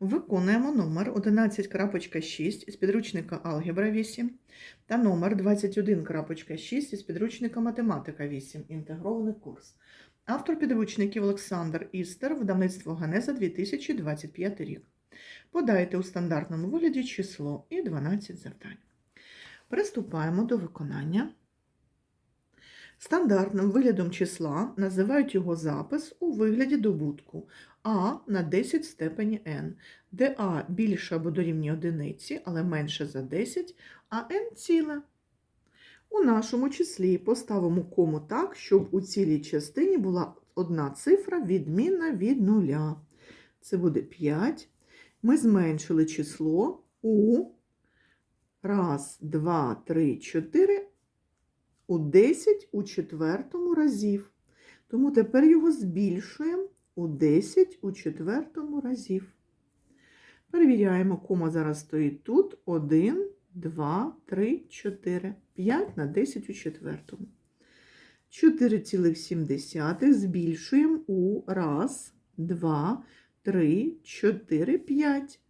Виконуємо номер 11.6 із підручника Алгебра 8 та номер 21.6 із підручника Математика 8. Інтегрований курс. Автор підручників Олександр Істер, видавництво Ганеза 2025 рік. Подайте у стандартному вигляді число і 12 завдань. Приступаємо до виконання. Стандартним виглядом числа називають його запис у вигляді добутку а на 10 в степені n, де а більше або дорівнює одиниці, але менше за 10, а n ціле. У нашому числі поставимо кому так, щоб у цілій частині була одна цифра відмінна від нуля. Це буде 5. Ми зменшили число у раз, два, три, чотири у 10 у четвертому разів. Тому тепер його збільшуємо у 10 у четвертому разів. Перевіряємо, кома зараз стоїть тут. 1, 2, 3, 4, 5 на 10 у четвертому. 4,7 збільшуємо у раз, 2, 3, 4, 5.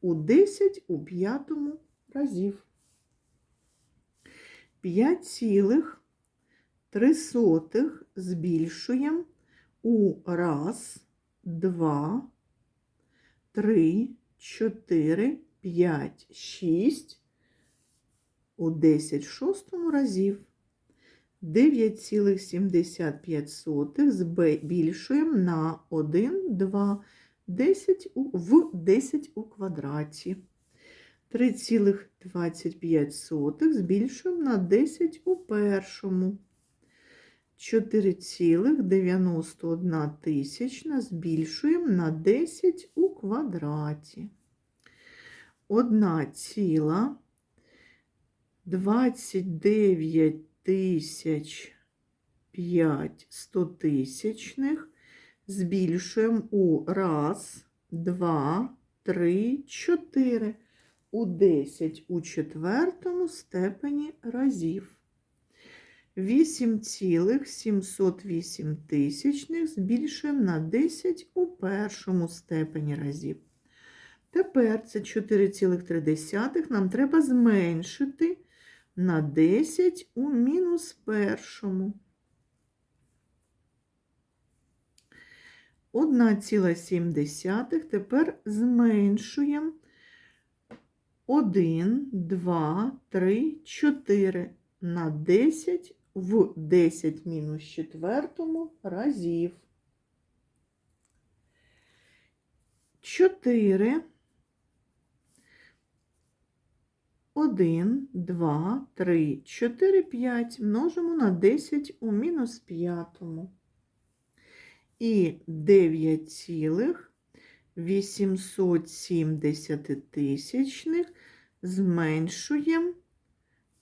У 10 у п'ятому разів. 5,3 збільшуємо у раз, два, три, чотири, п'ять, шість, у 10 шостому разів. 9,75 збільшуємо на 1, 2, 10 у, в 10 у квадраті. 3,25 збільшуємо на 10 у першому. 4,91 тисячна збільшуємо на 10 у квадраті. 1,29 тисяч 5 стотисячних збільшуємо у раз, два, три, чотири у 10 у четвертому степені разів. 8,708 тисячних збільшуємо на 10 у першому степені разів. Тепер це 4,3 нам треба зменшити на 10 у мінус першому. 1,7 тепер зменшуємо 1, 2, 3, 4 на 10 в 10 мінус четвертому разів. 4, 1, 2, 3, 4, 5 множимо на 10 у мінус п'ятому. І 9,870 тисячних зменшуємо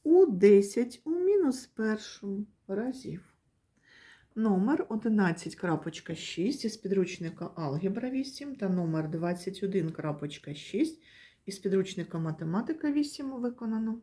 у 10 у мінус першому разів. Номер 11.6 із підручника Алгебра 8 та номер 21.6 із підручника Математика 8 виконано.